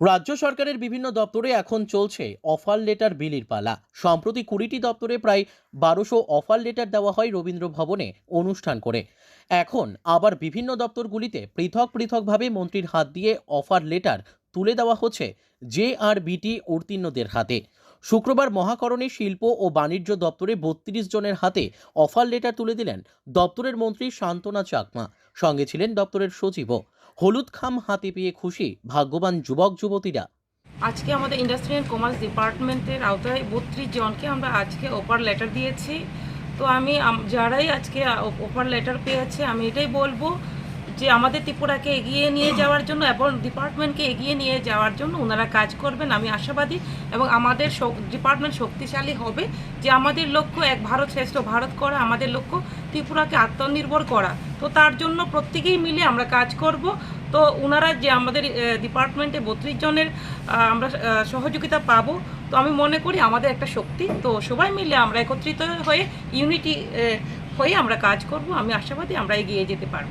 রাজ্য সরকারের বিভিন্ন দপ্তরে এখন চলছে অফার লেটার বিলির পালা। সম্প্রতি কুড়িটি দপ্তরে প্রায় বারোশো অফার লেটার দেওয়া হয় রবীন্দ্র ভবনে অনুষ্ঠান করে। এখন আবার বিভিন্ন দপ্তরগুলিতে পৃথক পৃথকভাবে মন্ত্রীর হাত দিয়ে অফার লেটার তুলে দেওয়া হচ্ছে জে আর বিটি উত্তীর্ণদের হাতে। শুক্রবার মহাকরণে শিল্প ও বাণিজ্য দপ্তরে বত্রিশ জনের হাতে অফার লেটার তুলে দিলেন দপ্তরের মন্ত্রী শান্তনা চাকমা। সঙ্গে ছিলেন দপ্তরের সচিবও। হলুদ খাম হাতে পেয়ে খুশি ভাগ্যবান যুবক যুবতীরা। আজকে আমাদের ইন্ডাস্ট্রি অ্যান্ড কমার্স ডিপার্টমেন্টের আওতায় বত্রিশ জনকে আমরা আজকে অফার লেটার দিয়েছি। তো আমি, যারাই আজকে অফার লেটার পেয়েছে, আমি এটাই বলব যে আমাদের ত্রিপুরাকে এগিয়ে নিয়ে যাওয়ার জন্য এবং ডিপার্টমেন্টকে এগিয়ে নিয়ে যাওয়ার জন্য ওনারা কাজ করবেন, আমি আশাবাদী। এবং আমাদের ডিপার্টমেন্ট শক্তিশালী হবে যে আমাদের লক্ষ্য এক ভারত শ্রেষ্ঠ ভারত করা, আমাদের লক্ষ্য ত্রিপুরাকে আত্মনির্ভর করা। তো তার জন্য প্রত্যেকেই মিলে আমরা কাজ করব। তো ওনারা যে আমাদের ডিপার্টমেন্টে বত্রিশ জনের আমরা সহযোগিতা পাবো। তো আমি মনে করি আমাদের একটা শক্তি। তো সবাই মিলে আমরা একত্রিত হয়ে, ইউনিটি হয়ে আমরা কাজ করব। আমি আশাবাদী আমরা এগিয়ে যেতে পারব।